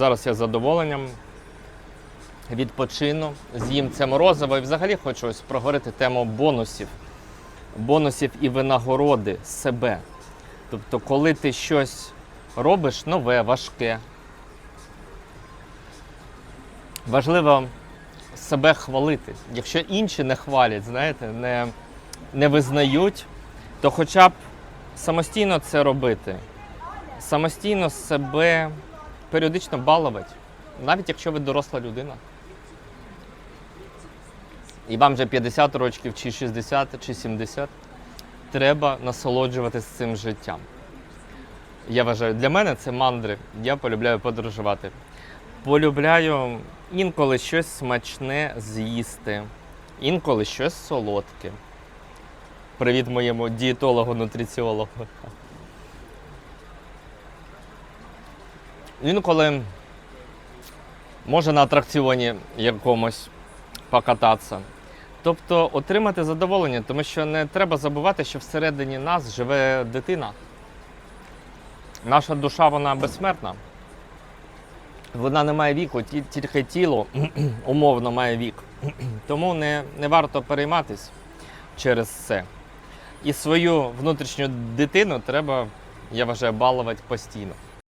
зараз я з задоволенням відпочину, з'їм це морозиво. І взагалі хочу ось проговорити тему бонусів. Бонусів і винагороди себе. Тобто, коли ти щось робиш нове, важке, важливо себе хвалити. Якщо інші не хвалять, знаєте, не, не визнають, то хоча б самостійно це робити, самостійно себе періодично балувати, навіть якщо ви доросла людина. І вам вже 50 років, чи 60, чи 70, треба насолоджуватися цим життям. Я вважаю, для мене це мандри. Я полюбляю подорожувати. Полюбляю інколи щось смачне з'їсти, інколи щось солодке. Привіт моєму дієтологу, Інколи може на атракціоні якомусь покататися. Тобто отримати задоволення, тому що не треба забувати, що всередині нас живе дитина. Наша душа вона безсмертна. Вона не має віку, тільки тіло умовно має вік. Тому не, не варто перейматись через це. І свою внутрішню дитину треба, я вважаю, балувати постійно.